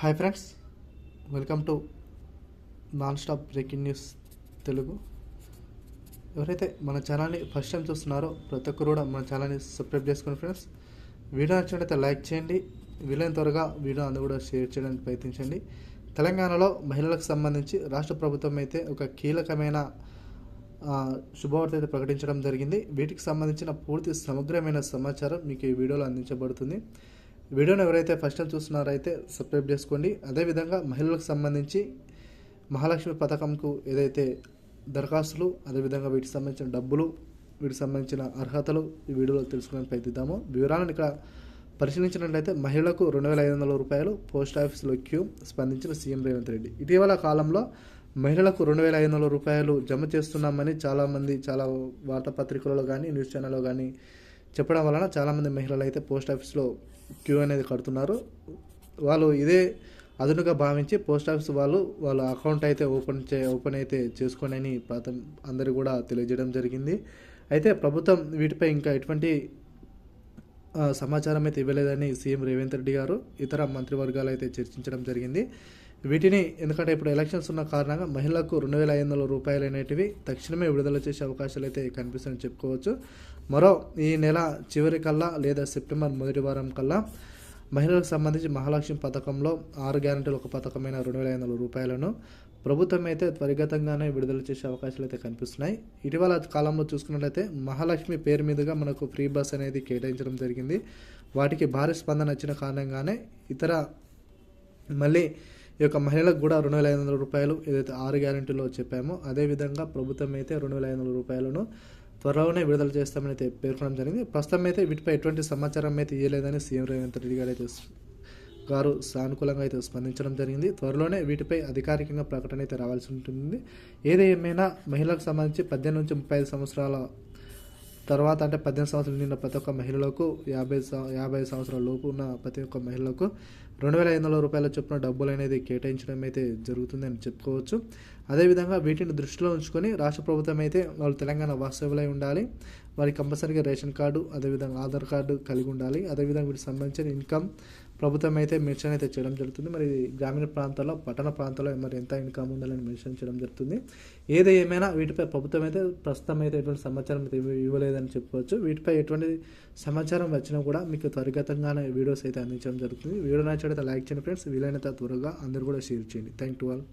Hi friends welcome to non stop breaking news Telugu ఎవరైతే మన ఛానల్ని ఫస్ట్ టైం చూస్తున్నారో ప్రతి ఒక్కరు కూడా మన ఛానల్ని సబ్స్క్రైబ్ చేసుకోండి ఫ్రెండ్స్ వీడియో నచ్చినట్లయితే లైక్ చేయండి. వీలైన త్వరగా వీడియో అందరూ కూడా షేర్ చేయడానికి ప్రయత్నించండి. తెలంగాణలో మహిళలకు సంబంధించి రాష్ట్ర ప్రభుత్వం అయితే ఒక కీలకమైన శుభవార్త అయితే ప్రకటించడం జరిగింది. వీటికి సంబంధించిన పూర్తి సమగ్రమైన సమాచారం మీకు ఈ వీడియోలో అందించబడుతుంది. వీడియోని ఎవరైతే ఫస్ట్ టైం చూస్తున్నారో అయితే సబ్స్క్రైబ్ చేసుకోండి. అదేవిధంగా మహిళలకు సంబంధించి మహాలక్ష్మి పథకంకు ఏదైతే దరఖాస్తులు అదేవిధంగా వీటికి సంబంధించిన డబ్బులు వీటికి సంబంధించిన అర్హతలు ఈ వీడియోలో తెలుసుకోవడానికి ప్రయత్నిద్దాము. వివరాలను ఇక్కడ పరిశీలించినట్లయితే మహిళలకు రెండు వేల ఐదు వందల రూపాయలు పోస్ట్ ఆఫీసులో క్యూ స్పందించిన సీఎం రేవంత్ రెడ్డి. ఇటీవల కాలంలో మహిళలకు రెండు వేల ఐదు వందల రూపాయలు జమ చేస్తున్నామని చాలామంది చాలా వార్తాపత్రికలలో కానీ న్యూస్ ఛానల్లో కానీ చెప్పడం వలన చాలామంది మహిళలు అయితే పోస్ట్ ఆఫీస్లో క్యూ అనేది కడుతున్నారు. వాళ్ళు ఇదే అదునుగా భావించి పోస్ట్ ఆఫీస్ వాళ్ళు వాళ్ళ అకౌంట్ అయితే ఓపెన్ చే ఓపెన్ అయితే చేసుకోనని అని ప్రాథమ కూడా తెలియజేయడం జరిగింది. అయితే ప్రభుత్వం వీటిపై ఇంకా ఎటువంటి సమాచారం అయితే ఇవ్వలేదని సీఎం రేవంత్ రెడ్డి గారు ఇతర మంత్రివర్గాలు అయితే చర్చించడం జరిగింది. వీటిని ఎందుకంటే ఇప్పుడు ఎలక్షన్స్ ఉన్న కారణంగా మహిళలకు రెండు వేల ఐదు వందల రూపాయలు అనేటివి తక్షణమే విడుదల చేసే అవకాశాలు అయితే కనిపిస్తాయని చెప్పుకోవచ్చు. మరో ఈ నెల చివరి కల్లా లేదా సెప్టెంబర్ మొదటి వారం కల్లా మహిళలకు సంబంధించి మహాలక్ష్మి పథకంలో ఆరు గ్యారంటీలు ఒక పథకమైన రెండు వేల ఐదు వందల రూపాయలను ప్రభుత్వం అయితే త్వరిగతంగానే విడుదల చేసే అవకాశాలు అయితే కనిపిస్తున్నాయి. ఇటీవల కాలంలో చూసుకున్నట్లయితే మహాలక్ష్మి పేరు మీదుగా మనకు ఫ్రీ బస్ అనేది కేటాయించడం జరిగింది. వాటికి భారీ స్పందన వచ్చిన కారణంగానే ఇతర మళ్ళీ ఈ యొక్క మహిళలకు కూడా రెండు వేల ఐదు వందల రూపాయలు ఏదైతే ఆరు గ్యారెంటీలో చెప్పామో అదేవిధంగా ప్రభుత్వం అయితే రెండు వేల ఐదు వందల రూపాయలను త్వరలోనే విడుదల చేస్తామని అయితే పేర్కొనడం జరిగింది. ప్రస్తుతం అయితే వీటిపై ఎటువంటి సమాచారం అయితే ఇవ్వలేదని సీఎం రేవంత్ రెడ్డి గారు అయితే గారు సానుకూలంగా అయితే స్పందించడం జరిగింది. త్వరలోనే వీటిపై అధికారికంగా ప్రకటన అయితే రావాల్సి ఉంటుంది. ఏదేమైనా మహిళలకు సంబంధించి పద్దెనిమిది నుంచి ముప్పై ఐదు సంవత్సరాల తర్వాత అంటే పద్దెనిమిది సంవత్సరాలు నిండిన ప్రతి ఒక్క మహిళలకు యాభై యాభై సంవత్సరాల లోపు ఉన్న ప్రతి ఒక్క మహిళలకు రెండు వేల ఐదు వందల రూపాయల చొప్పున డబ్బులు అనేది కేటాయించడం అయితే జరుగుతుందని చెప్పుకోవచ్చు. అదేవిధంగా వీటిని దృష్టిలో ఉంచుకొని రాష్ట్ర ప్రభుత్వం అయితే వాళ్ళు తెలంగాణ వాస్తవులై ఉండాలి. వారికి కంపల్సరీగా రేషన్ కార్డు అదేవిధంగా ఆధార్ కార్డు కలిగి ఉండాలి. అదేవిధంగా వీటికి సంబంధించిన ఇన్కమ్ ప్రభుత్వం అయితే మెన్షన్ అయితే చేయడం జరుగుతుంది. మరి గ్రామీణ ప్రాంతాల్లో పట్టణ ప్రాంతాల్లో మరి ఎంత ఇన్కమ్ ఉండాలని మెన్షన్ చేయడం జరుగుతుంది. ఏది ఏమైనా వీటిపై ప్రభుత్వం అయితే ప్రస్తుతం అయితే ఎటువంటి సమాచారం అయితే ఇవ్వలేదని చెప్పుకోవచ్చు. వీటిపై ఎటువంటి సమాచారం వచ్చినా కూడా మీకు త్వరితగతంగానే వీడియోస్ అయితే అందించడం జరుగుతుంది. వీడియో నచ్చినట్లయితే లైక్ చేయండి ఫ్రెండ్స్. వీలైనంత త్వరగా అందరూ కూడా షేర్ చేయండి. Thank to all.